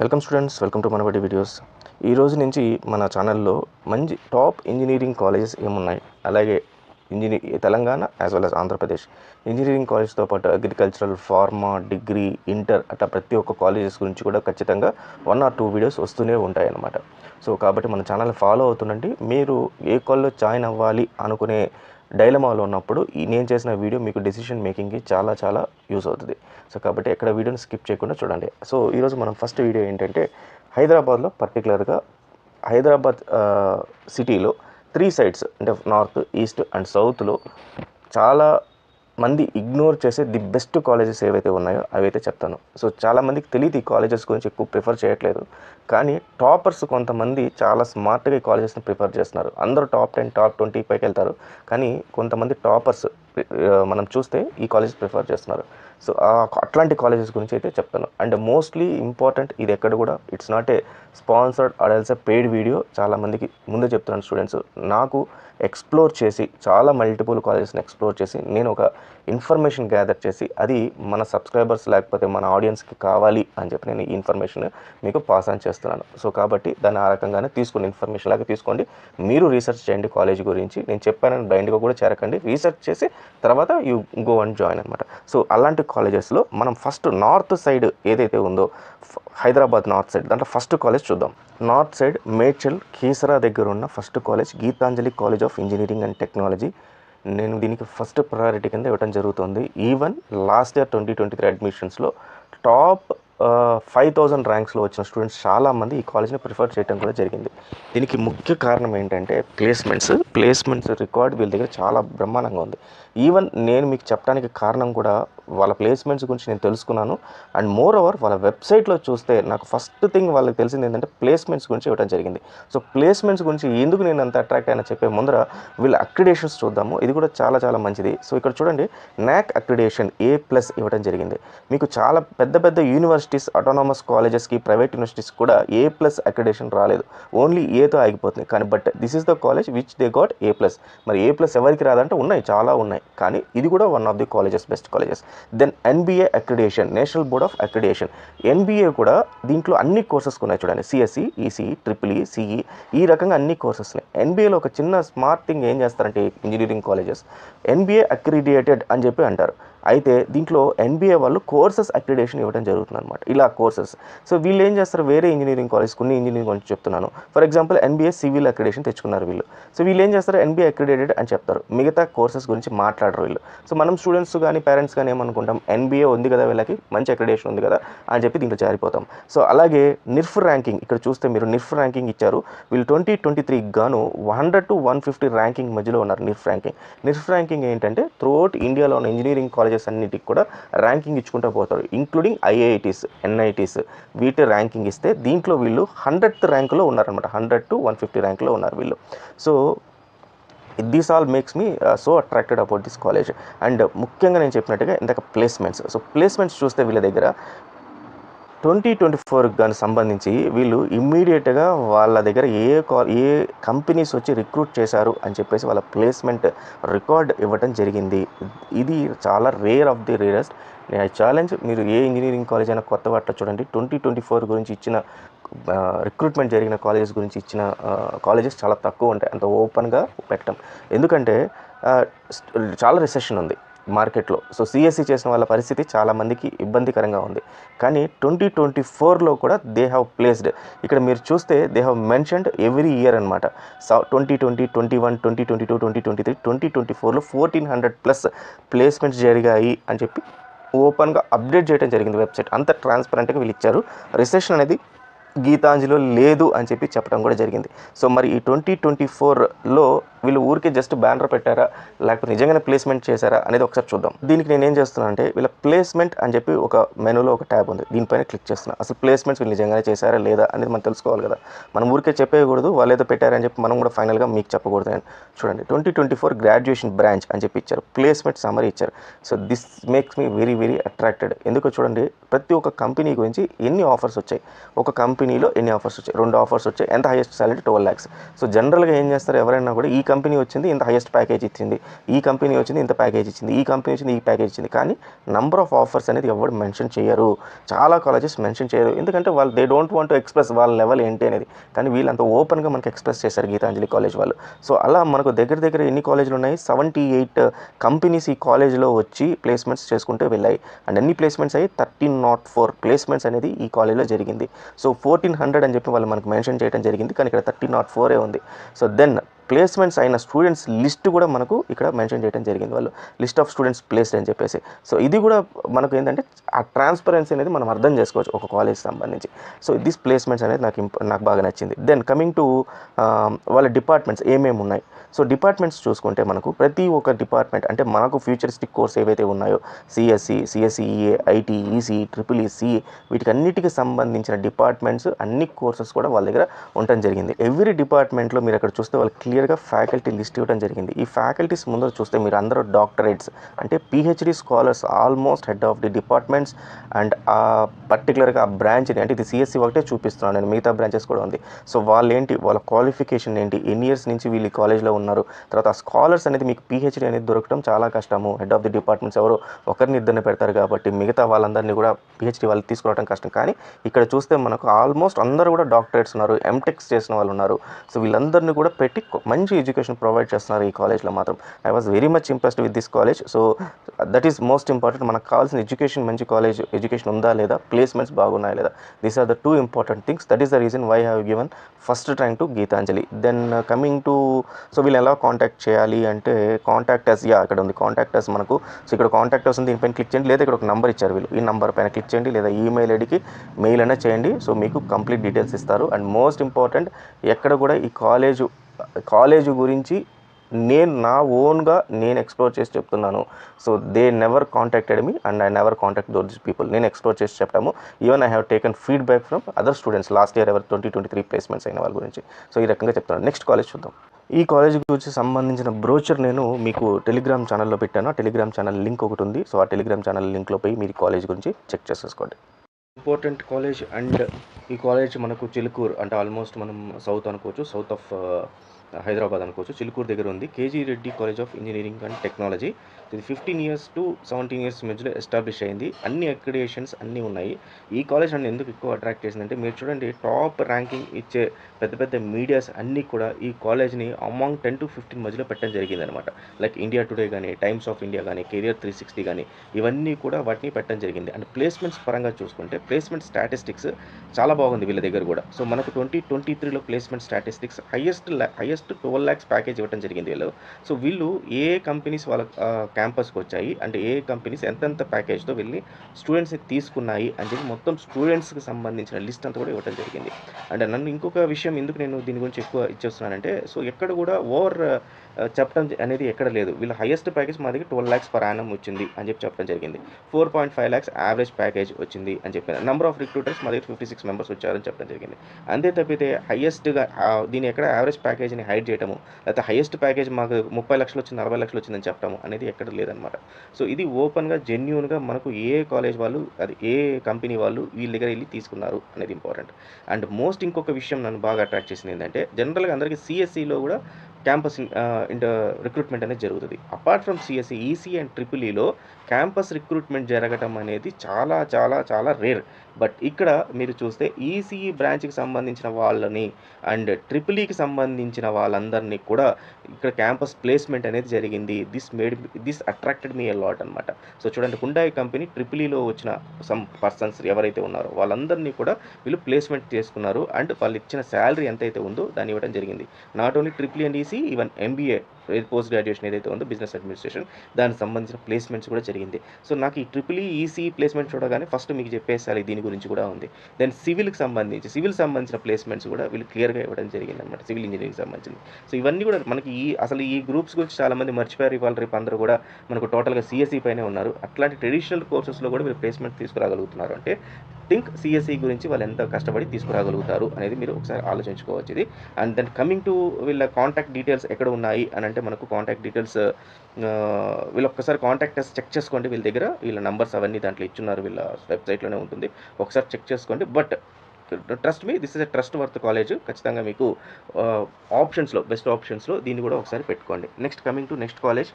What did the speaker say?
Welcome students welcome to Manabadi videos ఈ రోజు నుంచి మన ఛానల్లో మంచి టాప్ ఇంజనీరింగ్ కాలేజెస్ ఏమున్నాయి? అలాగే ఇంజనీ Telangana as well as Andhra Pradesh. Engineering కాలేజ్తో పాటు అగ్రికల్చరల్ ఫార్మా డిగ్రీ ఇంటర్ అట్లా ప్రతి ఒక్క కాలేజెస్ గురించి కూడా ఖచ్చితంగా వన్ ఆర్ టూ వీడియోస్ వస్తూనే ఉంటాయి అన్నమాట సో కాబట్టి మన ఛానల్ ఫాలో అవుతుండండి. మీరు ఏ కాల్లో జాయిన్ అవ్వాలి అనుకునే డైలమాలో ఉన్నప్పుడు ఈ నేను చేసిన వీడియో మీకు డెసిషన్ మేకింగ్కి చాలా చాలా యూస్ అవుతుంది. సో కాబట్టి ఎక్కడ వీడియోని స్కిప్ చేయకుండా చూడండి. సో ఈరోజు మనం ఫస్ట్ వీడియో ఏంటంటే హైదరాబాద్లో పర్టికులర్గా హైదరాబాద్ సిటీలో త్రీ సైడ్స్ అంటే నార్త్ ఈస్ట్ అండ్ సౌత్లో చాలా మంది ఇగ్నోర్ చేసే ది బెస్ట్ కాలేజెస్ ఏవైతే ఉన్నాయో అవైతే చెప్తాను. సో చాలామందికి తెలియదు ఈ కాలేజెస్ గురించి ఎక్కువ ప్రిఫర్ చేయట్లేదు. కానీ టాపర్స్ కొంతమంది చాలా స్మార్ట్గా ఈ కాలేజెస్ని ప్రిఫర్ చేస్తున్నారు. అందరూ టాప్ టెన్ టాప్ ట్వంటీ పైకి వెళ్తారు. కానీ కొంతమంది టాపర్స్ మనం చూస్తే ఈ కాలేజ్ ప్రిఫర్ చేస్తున్నారు. సో అట్లాంటి కాలేజెస్ గురించి అయితే చెప్తాను. అండ్ మోస్ట్లీ ఇంపార్టెంట్ ఇది ఎక్కడ కూడా it's not a sponsored ads paid video చాలామందికి ముందే చెప్తున్నాను స్టూడెంట్స్ నాకు ఎక్స్ప్లోర్ చేసి చాలా మల్టిపుల్ కాలేజెస్ని ఎక్స్ప్లోర్ చేసి నేను ఒక ఇన్ఫర్మేషన్ గ్యాదర్ చేసి అది మన సబ్స్క్రైబర్స్ లేకపోతే మన ఆడియన్స్కి కావాలి అని చెప్పి నేను ఈ ఇన్ఫర్మేషన్ మీకు పాస్ ఆన్ చేస్తున్నాను. సో కాబట్టి దాన్ని ఆ రకంగానే తీసుకుని ఇన్ఫర్మేషన్ లాగా తీసుకోండి. మీరు రీసెర్చ్ చేయండి కాలేజ్ గురించి. నేను చెప్పానని బ్లైండ్గా కూడా చేరకండి. రీసెర్చ్ చేసి తర్వాత యూ గో అండ్ జాయిన్ అనమాట సో అలాంటి కాలేజెస్లో మనం ఫస్ట్ నార్త్ సైడ్ ఏదైతే ఉందో హైదరాబాద్ నార్త్ సైడ్ దాంట్లో ఫస్ట్ కాలేజ్ చూద్దాం. నార్త్ సైడ్ మేడ్చల్ కీసరా దగ్గర ఉన్న first college Geetanjali college of engineering and technology. నేను దీనికి ఫస్ట్ ప్రయారిటీ కింద ఇవ్వడం జరుగుతుంది. Even last year twenty twenty three అడ్మిషన్స్లో top five thousand ర్యాంక్స్లో వచ్చిన స్టూడెంట్స్ చాలామంది ఈ కాలేజ్ని ప్రిఫర్ చేయడం కూడా జరిగింది. దీనికి ముఖ్య కారణం ఏంటంటే ప్లేస్మెంట్స్ ప్లేస్మెంట్స్ రికార్డ్ వీళ్ళ దగ్గర చాలా బ్రహ్మాండంగా ఉంది. ఈవెన్ నేను మీకు చెప్పడానికి కారణం కూడా వాళ్ళ ప్లేస్మెంట్స్ గురించి నేను తెలుసుకున్నాను. అండ్ మోర్ ఓవర్ వాళ్ళ వెబ్సైట్లో చూస్తే నాకు ఫస్ట్ థింగ్ వాళ్ళకి తెలిసింది ఏంటంటే ప్లేస్మెంట్స్ గురించి ఇవ్వడం జరిగింది. సో ప్లేస్మెంట్స్ గురించి ఎందుకు నేను అంత అట్రాక్ట్ అయినా చెప్పే ముందర వీళ్ళ అక్రిడేషన్స్ చూద్దాము. ఇది కూడా చాలా చాలా మంచిది. సో ఇక్కడ చూడండి నాక్ అక్రిడేషన్ ఏ ప్లస్ ఇవ్వడం జరిగింది. మీకు చాలా పెద్ద పెద్ద యూనివర్సిటీస్ అటానమస్ కాలేజెస్కి ప్రైవేట్ యూనివర్సిటీస్ కూడా ఏ ప్లస్ అక్రిడేషన్ రాలేదు. ఓన్లీ ఏతో ఆగిపోతుంది. కానీ but this is the college which they got A plus మరి ఏ ప్లస్ ఎవరికి రాదంటే ఉన్నాయి. చాలా ఉన్నాయి. కానీ ఇది కూడా one of the colleges best colleges then NBA accreditation national board of accreditation NBA కూడా దీంట్లో అన్ని కోర్సెస్ ఉన్నాయి చూడండి. CSC ECE triple E CE ఈ రకంగా అన్ని కోర్సెస్ ఉన్నాయి. ఎన్బిఏలో ఒక చిన్న స్మార్ట్ థింగ్ ఏం చేస్తారంటే ఇంజనీరింగ్ కాలేజెస్ ఎన్బిఏ అక్రిడియేటెడ్ అని చెప్పి అంటారు. అయితే దీంట్లో ఎన్బిఏ వాళ్ళు కోర్సెస్ అక్రిడేషన్ ఇవ్వడం జరుగుతుంది అనమాట ఇలా కోర్సెస్. సో వీళ్ళు ఏం చేస్తారు? వేరే ఇంజనీరింగ్ కాలేజ్ కొన్ని ఇంజనీరింగ్ గురించి చెప్తున్నాను. For example NBA civil accreditation తెచ్చుకున్నారు వీళ్ళు. సో వీళ్ళు ఏం చేస్తారు? ఎన్బిఏ అక్రిడేటెడ్ అని చెప్తారు. మిగతా కోర్సెస్ గురించి మాట్లాడరు వీళ్ళు. సో మనం స్టూడెంట్స్ కానీ పేరెంట్స్ కానీ ఏమనుకుంటాం? ఎన్బిఏ ఉంది కదా వీళ్ళకి మంచి అక్రిడేషన్ ఉంది కదా అని చెప్పి దీంట్లో జారిపోతాం. సో అలాగే నిర్ఫ్ ర్యాంకింగ్ ఇక్కడ చూస్తే మీరు నిర్ఫ్ ర్యాంకింగ్ ఇచ్చారు. వీళ్ళు ట్వంటీ ట్వంటీ త్రీ గాను hundred to one fifty ranking మధ్యలో ఉన్నారు నిర్ఫ్ ర్యాంకింగ్ నిర్ఫ్ ర్యాంకింగ్ ఏంటంటే త్రూఅవుట్ ఇండియాలో ఉన్న ఇంజనీరింగ్ కాలేజెస్ అన్నిటికి కూడా ర్యాంకింగ్ ఇచ్చుకుంటూ పోతారు ఇంక్లూడింగ్ ఐఐటీస్ ఎన్ఐటీస్ వీటి ర్యాంకింగ్ ఇస్తే దీంట్లో వీళ్ళు హండ్రెడ్ ర్యాంకులో ఉన్నారనమాట హండ్రెడ్ టు వన్ ఫిఫ్టీ ర్యాంకులో ఉన్నారు వీళ్ళు. So this all makes me so attracted about this college and ముఖ్యంగా నేను చెప్పినట్టుగా ఇందాక ప్లేస్మెంట్స్ సో ప్లేస్మెంట్స్ చూస్తే వీళ్ళ దగ్గర ట్వంటీ ట్వంటీ ఫోర్కి కానీ సంబంధించి వీళ్ళు ఇమ్మీడియట్గా వాళ్ళ దగ్గర ఏ ఏ కంపెనీస్ వచ్చి రిక్రూట్ చేశారు అని చెప్పేసి వాళ్ళ ప్లేస్మెంట్ రికార్డ్ ఇవ్వటం జరిగింది. ఇది చాలా రేర్ ఆఫ్ ది రేరెస్ట్. నేను ఛాలెంజ్ మీరు ఏ ఇంజనీరింగ్ కాలేజ్ అయినా కొత్త వాటిలో చూడండి. ట్వంటీ ట్వంటీ ఫోర్ గురించి ఇచ్చిన రిక్రూట్మెంట్ జరిగిన కాలేజెస్ గురించి ఇచ్చిన కాలేజెస్ చాలా తక్కువ ఉంటాయి. అంత ఓపెన్గా పెట్టడం. ఎందుకంటే చాలా రిసెషన్ ఉంది. మార్కెట్లో. సో సిఎస్సి చేసిన వాళ్ళ పరిస్థితి చాలామందికి ఇబ్బందికరంగా ఉంది. కానీ ట్వంటీ ట్వంటీ ఫోర్లో కూడా దే హ్యావ్ ప్లేస్డ్ ఇక్కడ మీరు చూస్తే they have mentioned every year అనమాట twenty twenty twenty one twenty twenty two twenty twenty three twenty twenty ఫోర్లో ఫోర్టీన్ హండ్రెడ్ ప్లస్ ప్లేస్మెంట్స్ జరిగాయి అని చెప్పి ఓపెన్గా అప్డేట్ చేయడం జరిగింది వెబ్సైట్ అంత ట్రాన్స్పరెంట్గా వీళ్ళు ఇచ్చారు. రిసెషన్ అనేది గీతాంజలిలో లేదు అని చెప్పి చెప్పడం కూడా జరిగింది. సో మరి ఈ ట్వంటీ ట్వంటీ ఫోర్లో వీళ్ళు ఊరికే జస్ట్ బ్యానర్ పెట్టారా? లేకపోతే నిజంగానే ప్లేస్మెంట్ చేశారా అనేది ఒకసారి చూద్దాం. దీనికి నేను ఏం చేస్తున్నాను అంటే వీళ్ళ ప్లేస్మెంట్ అని చెప్పి ఒక మెనూలో ఒక ట్యాబ్ ఉంది. దీనిపైన క్లిక్ చేస్తున్నా. అసలు ప్లేస్మెంట్స్ వీళ్ళు నిజంగానే చేశారా లేదా అనేది మనం తెలుసుకోవాలి కదా. మనం ఊరికే చెప్పేయకూడదు. వాళ్ళు ఏదో పెట్టారని చెప్పి మనం కూడా ఫైనల్గా మీకు చెప్పకూడదు అని. చూడండి. Twenty twenty four graduation branch అని చెప్పి ఇచ్చారు. ప్లేస్మెంట్ సమరీ ఇచ్చారు. So this makes me very very attracted ఎందుకో చూడండి. ప్రతి ఒక్క కంపెనీ గురించి ఎన్ని ఆఫర్స్ వచ్చాయి? ఒక కంపెనీలో ఎన్ని ఆఫర్స్ వచ్చాయి? రెండు ఆఫర్స్ వచ్చాయి. ఎంత highest salary twelve lakhs so జనరల్గా ఏం చేస్తారు ఎవరైనా కూడా ఈ కంపెనీ కంపెనీ వచ్చింది ఇంత హైయెస్ట్ ప్యాకేజ్ ఇచ్చింది. ఈ కంపెనీ వచ్చింది ఇంత ప్యాకేజ్ ఇచ్చింది. ఈ కంపెనీ వచ్చింది ఈ ప్యాకేజ్ ఇచ్చింది. కానీ నెంబర్ ఆఫ్ ఆఫర్స్ అనేది ఎవరు మెన్షన్ చేయరు. చాలా కాలేజెస్ మెన్షన్ చేయరు. ఎందుకంటే వాళ్ళు they don't want to express వాళ్ళ లెవెల్ ఏంటి అనేది. కానీ వీళ్ళంత ఓపెన్గా మనకి ఎక్స్ప్రెస్ చేశారు గీతాంజలి కాలేజ్ వాళ్ళు. సో అలా మనకు దగ్గర దగ్గర ఎన్ని కాలేజీలు ఉన్నాయి? సెవెంటీ ఎయిట్ కంపెనీస్ ఈ కాలేజ్లో వచ్చి ప్లేస్మెంట్స్ చేసుకుంటూ వెళ్ళాయి. అండ్ అన్ని ప్లేస్మెంట్స్ అయ్యి థర్టీన్ నాట్ ఫోర్ ప్లేస్మెంట్స్ అనేది ఈ కాలేజ్లో జరిగింది. సో ఫోర్టీన్ హండ్రెడ్ అని చెప్పి వాళ్ళు మనకు మెన్షన్ చేయడం జరిగింది. కానీ ఇక్కడ థర్టీన్ నాట్ ఫోరే ఉంది. సో దెన్ ప్లేస్మెంట్స్ అయిన స్టూడెంట్స్ లిస్ట్ కూడా మనకు ఇక్కడ మెన్షన్ చేయడం జరిగింది. వాళ్ళు లిస్ట్ ఆఫ్ స్టూడెంట్స్ ప్లేస్డ్ అని చెప్పేసి. సో ఇది కూడా మనకు ఏంటంటే ఆ ట్రాన్స్పరెన్సీ అనేది మనం అర్థం చేసుకోవచ్చు ఒక కాలేజ్ సంబంధించి. సో దిస్ ప్లేస్మెంట్స్ అనేది నాకు నాకు బాగా నచ్చింది. దెన్ కమింగ్ టు వాళ్ళ డిపార్ట్మెంట్స్ ఏమేమి ఉన్నాయి? సో డిపార్ట్మెంట్స్ చూసుకుంటే మనకు ప్రతి ఒక్క డిపార్ట్మెంట్ అంటే మనకు ఫ్యూచరిస్టిక్ కోర్స్ ఏవైతే ఉన్నాయో సిఎస్సి సిఎస్సిఈఏ ఐటీ ఈసీ ట్రిపుల్ ఈసీ వీటికి అన్నిటికీ సంబంధించిన డిపార్ట్మెంట్స్ అన్ని కోర్సెస్ కూడా వాళ్ళ దగ్గర ఉండటం జరిగింది. ఎవ్రీ డిపార్ట్మెంట్లో మీరు అక్కడ చూస్తే వాళ్ళు క్లియర్ క్లియర్గా ఫ్యాకల్టీ లిస్ట్ ఇవ్వడం జరిగింది. ఈ ఫ్యాకల్టీస్ ముందర చూస్తే మీరు అందరూ డాక్టరేట్స్ అంటే PhD scholars almost head of the departments and ఆ పర్టికులర్గా ఆ బ్రాంచ్ని అంటే ఇది సిఎస్సి ఒకటే చూపిస్తున్నాను నేను మిగతా బ్రాంచెస్ కూడా ఉంది. సో వాళ్ళు ఏంటి వాళ్ళ క్వాలిఫికేషన్ ఏంటి ఎన్ని ఇయర్స్ నుంచి వీళ్ళు కాలేజ్లో ఉన్నారు తర్వాత ఆ స్కాలర్స్ అనేది మీకు పిహెచ్డి అనేది దొరకడం చాలా కష్టము. హెడ్ ఆఫ్ ది డిపార్ట్మెంట్స్ ఎవరు ఒకరిని ఇద్దరిని పెడతారు కాబట్టి మిగతా వాళ్ళందరినీ కూడా పిహెచ్డి వాళ్ళు తీసుకురావడం కష్టం. కానీ ఇక్కడ చూస్తే మనకు ఆల్మోస్ట్ అందరూ కూడా డాక్టరేట్స్ ఉన్నారు ఎంటెక్స్ చేసిన వాళ్ళు ఉన్నారు. సో వీళ్ళందరినీ కూడా పెట్టి మంచి ఎడ్యుకేషన్ ప్రొవైడ్ చేస్తున్నారు ఈ కాలేజ్లో మాత్రం. I was very much impressed with this college so that is most important మనకు కావాల్సిన ఎడ్యుకేషన్ మంచి కాలేజ్ ఎడ్యుకేషన్ ఉందా లేదా? ప్లేస్మెంట్స్ బాగున్నాయా లేదా? These are the two important things that is the reason why have given first train to Geetanjali then coming to so వీళ్ళు ఎలా contact చేయాలి అంటే కాంటాక్ట్ అస్ యా ఇక్కడ ఉంది. కాంటాక్ట్ అస్ మనకు సో ఇక్కడ కాంటాక్ట్ అస్ ఉంది దీనిపైన క్లిక్ చేయండి. లేదా ఇక్కడ ఒక నెంబర్ ఇచ్చారు వీళ్ళు. ఈ నెంబర్ పైన క్లిక్ చేయండి. లేదా ఈమెయిల్ ఐడికి మెయిల్ అయినా చేయండి. సో మీకు కంప్లీట్ డీటెయిల్స్ ఇస్తారు. అండ్ మోస్ట్ ఇంపార్టెంట్ ఎక్కడ కూడా ఈ కాలేజ్ కాలేజ్ గురించి నేను నా ఓన్గా నేను ఎక్స్ప్లోర్ చేసి చెప్తున్నాను. So they never contacted me and I never contact those people నేను ఎక్స్ప్లోర్ చేసి చెప్పాము even I have taken feedback from other students last year ఎవరు ట్వంటీ ట్వంటీ త్రీ ప్లేస్మెంట్స్ అయిన వాళ్ళ గురించి. సో ఈ రకంగా చెప్తాను నెక్స్ట్ కాలేజ్ చూద్దాం. ఈ కాలేజ్ గురించి సంబంధించిన బ్రోచర్ నేను మీకు టెలిగ్రామ్ ఛానల్లో పెట్టాను. ఆ టెలిగ్రామ్ ఛానల్ లింక్ ఒకటి ఉంది. సో ఆ టెలిగ్రామ్ ఛానల్ లింక్లో పోయి మీరు కాలేజ్ గురించి చెక్ చేసేసుకోండి ఇంపార్టెంట్ కాలేజ్ అండ్ ఈ కాలేజ్ మనకు చిలుకూరు అంటే ఆల్మోస్ట్ మనం సౌత్ అనుకోవచ్చు. సౌత్ ఆఫ్ హైదరాబాద్ అనుకోవచ్చు. చిలుకూరు దగ్గర ఉంది. KG Reddy college of engineering and technology. ఇది fifteen years to seventeen years మధ్యలో ఎస్టాబ్లిష్ అయింది. అన్ని అక్రిడేషన్స్ అన్నీ ఉన్నాయి. ఈ కాలేజ్ నన్ను ఎందుకు ఎక్కువ అట్రాక్ట్ చేసిందంటే మీరు చూడండి టాప్ ర్యాంకింగ్ ఇచ్చే పెద్ద పెద్ద మీడియాస్ అన్నీ కూడా ఈ కాలేజ్ని అమాంగ్ టెన్ టు ఫిఫ్టీన్ మధ్యలో పెట్టడం జరిగిందనమాట లైక్ ఇండియా టుడే కానీ టైమ్స్ ఆఫ్ ఇండియా కానీ కెరియర్ త్రీ సిక్స్టీ కానీ ఇవన్నీ కూడా వాటిని పెట్టడం జరిగింది. అండ్ ప్లేస్మెంట్స్ పరంగా చూసుకుంటే ప్లేస్మెంట్ స్టాటిస్టిక్స్ చాలా బాగుంది వీళ్ళ దగ్గర కూడా. సో మనకు ట్వంటీ ట్వంటీ త్రీలో placement statistics highest highest twelve lakhs package ఇవ్వడం జరిగింది వీళ్ళు. సో వీళ్ళు ఏ కంపెనీస్ వాళ్ళ క్యాంపస్కి వచ్చాయి అంటే ఏ కంపెనీస్ ఎంతెంత ప్యాకేజ్తో వెళ్ళి స్టూడెంట్స్ని తీసుకున్నాయి అని చెప్పి మొత్తం స్టూడెంట్స్కి సంబంధించిన లిస్ట్ అంతా కూడా ఇవ్వడం జరిగింది. అండ్ నన్ను ఇంకొక విషయం ఎందుకు నేను దీని గురించి ఎక్కువ ఇచ్చేస్తున్నానంటే సో ఎక్కడ కూడా ఓవర్ చెప్పడం అనేది ఎక్కడ లేదు. వీళ్ళ హైయెస్ట్ ప్యాకేజ్ మా దగ్గర ట్వెల్వ్ ల్యాక్స్ పర్ యానం వచ్చింది అని చెప్పి చెప్పడం జరిగింది. Four point five lakhs average package వచ్చింది అని చెప్పారు నెంబర్ ఆఫ్ రిక్రూటర్స్ మా దగ్గర ఫిఫ్టీ సిక్స్ మెంబర్స్ వచ్చారని చెప్పడం జరిగింది. అంతే తప్పితే హైయెస్ట్గా దీని ఎక్కడ యావరేజ్ ప్యాకేజ్ని హైడ్ చేయడము లేకపోతే హైయెస్ట్ ప్యాకేజ్ మాకు ముప్పై లక్షలు వచ్చింది నలభై లక్షలు వచ్చిందని చెప్పడము అనేది ఎక్కడ లేదనమాట సో ఇది ఓపెన్గా జెన్యున్గా మనకు ఏ కాలేజ్ వాళ్ళు అది ఏ కంపెనీ వాళ్ళు వీళ్ళ దగ్గర వెళ్ళి తీసుకున్నారు అనేది ఇంపార్టెంట్. అండ్ మోస్ట్ ఇంకొక విషయం నన్ను బాగా అట్రాక్ట్ చేసింది ఏంటంటే జనరల్గా అందరికీ సిఎస్సిలో కూడా క్యాంపస్ రిక్రూట్మెంట్ అనేది జరుగుతుంది. Apart from CSC EC and triple ఈలో క్యాంపస్ రిక్రూట్మెంట్ జరగటం అనేది చాలా చాలా చాలా రేర్. బట్ ఇక్కడ మీరు చూస్తే ఈసీఈ బ్రాంచ్కి సంబంధించిన వాళ్ళని అండ్ ట్రిపుల్ ఈకి సంబంధించిన వాళ్ళందరినీ కూడా ఇక్కడ క్యాంపస్ ప్లేస్మెంట్ అనేది జరిగింది. This made this attracted me lot అనమాట సో చూడండి హుండాయి కంపెనీ ట్రిపుల్ ఈలో వచ్చిన సమ్ పర్సన్స్ ఎవరైతే ఉన్నారో వాళ్ళందరినీ కూడా వీళ్ళు ప్లేస్మెంట్ చేసుకున్నారు. అండ్ వాళ్ళు ఇచ్చిన శాలరీ ఎంతైతే ఉందో దాన్ని ఇవ్వడం జరిగింది. Not only triple and EC even MBA post graduation ఏదైతే ఉందో బిజినెస్ అడ్మినిస్ట్రేషన్ దానికి సంబంధించిన ప్లేస్మెంట్స్ కూడా జరిగింది. సో నాకు ఈ ట్రిపుల్ ఈసీ ప్లేస్మెంట్ చూడగానే ఫస్ట్ మీకు చెప్పేసాలి దీని గురించి కూడా ఉంది. దెన్ సివిల్కి సంబంధించి సివిల్ సంబంధించిన ప్లేస్మెంట్స్ కూడా వీళ్ళు క్లియర్గా ఇవ్వడం జరిగింది అనమాట సివిల్ ఇంజనీరింగ్ సంబంధించింది. సో ఇవన్నీ కూడా మనకి ఈ అసలు ఈ గ్రూప్స్ గురించి చాలామంది మర్చిపోయారు. ఇవాళ రేపు అందరూ కూడా మనకు టోటల్గా సిఎస్ఈ పైనే ఉన్నారు. అట్లాంటి ట్రెడిషనల్ కోర్సెస్లో కూడా మీరు ప్లేస్మెంట్ తీసుకురాగలుగుతున్నారు. అంటే థింక్ సిఎస్ఈ గురించి వాళ్ళు ఎంత కష్టపడి తీసుకురాగలుగుతారు అనేది మీరు ఒకసారి ఆలోచించుకోవచ్చు ఇది. అండ్ దెన్ కమింగ్ టు వీళ్ళ కాంటాక్ట్ డీటెయిల్స్ ఎక్కడ ఉన్నాయి అని అంటే మనకు కాంటాక్ట్ డీటెయిల్స్ వీళ్ళు ఒక్కసారి కాంటాక్ట్ చెక్ చేసుకోండి వీళ్ళ దగ్గర. వీళ్ళ నంబర్స్ అవన్నీ దాంట్లో ఇచ్చున్నారు వీళ్ళ వెబ్సైట్లోనే ఉంటుంది. ఒకసారి చెక్ చేసుకోండి. But trust me this is a trust worth college ఖచ్చితంగా మీకు ఆప్షన్స్లో బెస్ట్ ఆప్షన్స్లో దీన్ని కూడా ఒకసారి పెట్టుకోండి. Next coming to next college